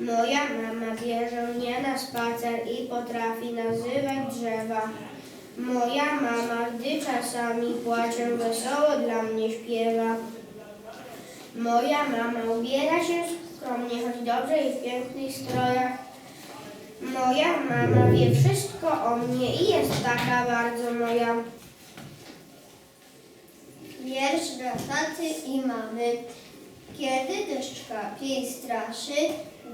Moja mama bierze mnie na spacer i potrafi nazywać drzewa. Moja mama, gdy czasami płaczę, wesoło dla mnie śpiewa. Moja mama ubiera się skromnie, choć dobrze i w pięknych strojach. Moja mama wie wszystko o mnie i jest taka bardzo moja. Wiersz dla taty i mamy. Kiedy deszcz kapie i straszy,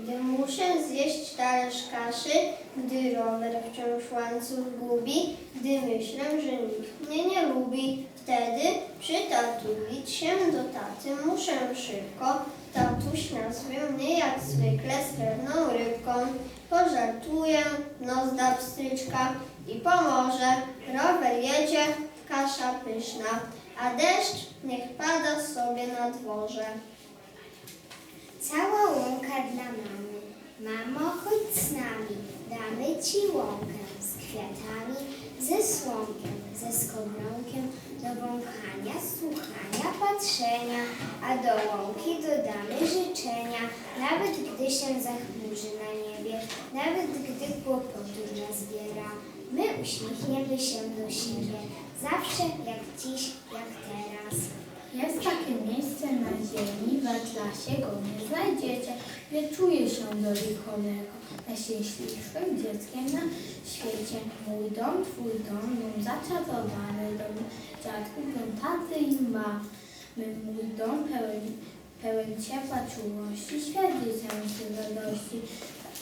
gdy muszę zjeść talerz kaszy, gdy rower wciąż łańcuch gubi, gdy myślę, że nikt mnie nie lubi, wtedy przytatulić się do taty muszę szybko. Tatuś nazwie mnie jak zwykle srebrną rybką. Pożartuję, nos da pstryczka i pomoże. Rower jedzie, kasza pyszna, a deszcz niech pada sobie na dworze. Cała łąka dla mamy. Mamo, chodź z nami, damy ci łąkę z kwiatami, ze słonkiem, ze skowronkiem, do wąchania, słuchania, patrzenia, a do łąki dodamy życzenia, nawet gdy się zachmurzy na niebie, nawet gdy kłopotów nazbiera. My uśmiechniemy się do siebie, zawsze jak dziś, jak teraz. Miejsce na ziemi, w atlasie go nie znajdziecie, gdzie czuje się dolichonego, najszczęśliwszym dzieckiem na świecie. Mój dom, twój dom, dom zaczarowany, dom dziadków, dom taty i mamy. Mój dom pełen, pełen ciepła czułości, świat dziecięcy radości.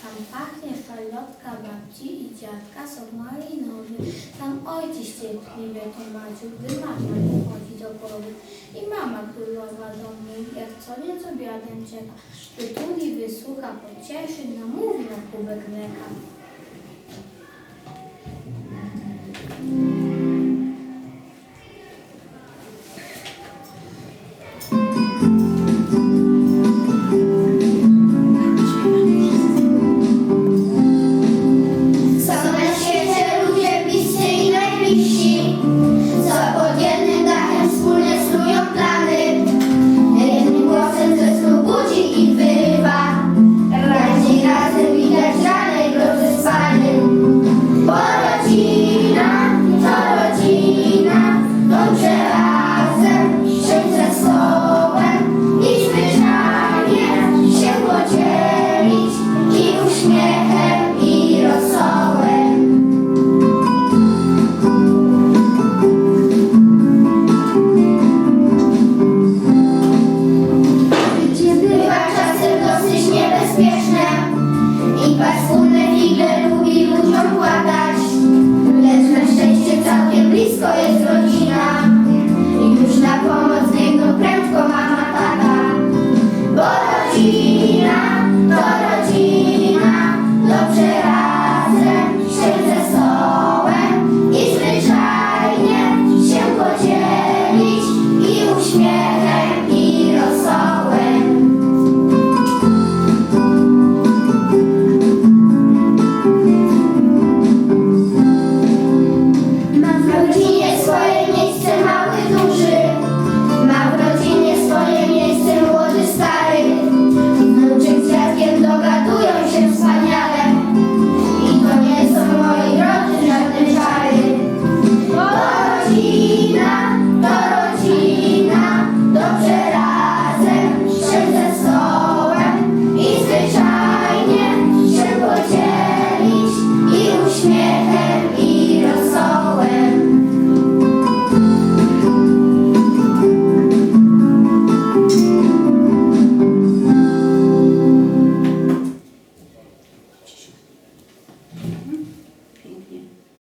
Tam pachnie falotka babci i dziadka, sok malinowy. Tam ojciec cierpliwie tłumaczył, gdy mama nie chodzi п'ятенчик, Що туди висуха почешуть, намов на кубик не. Się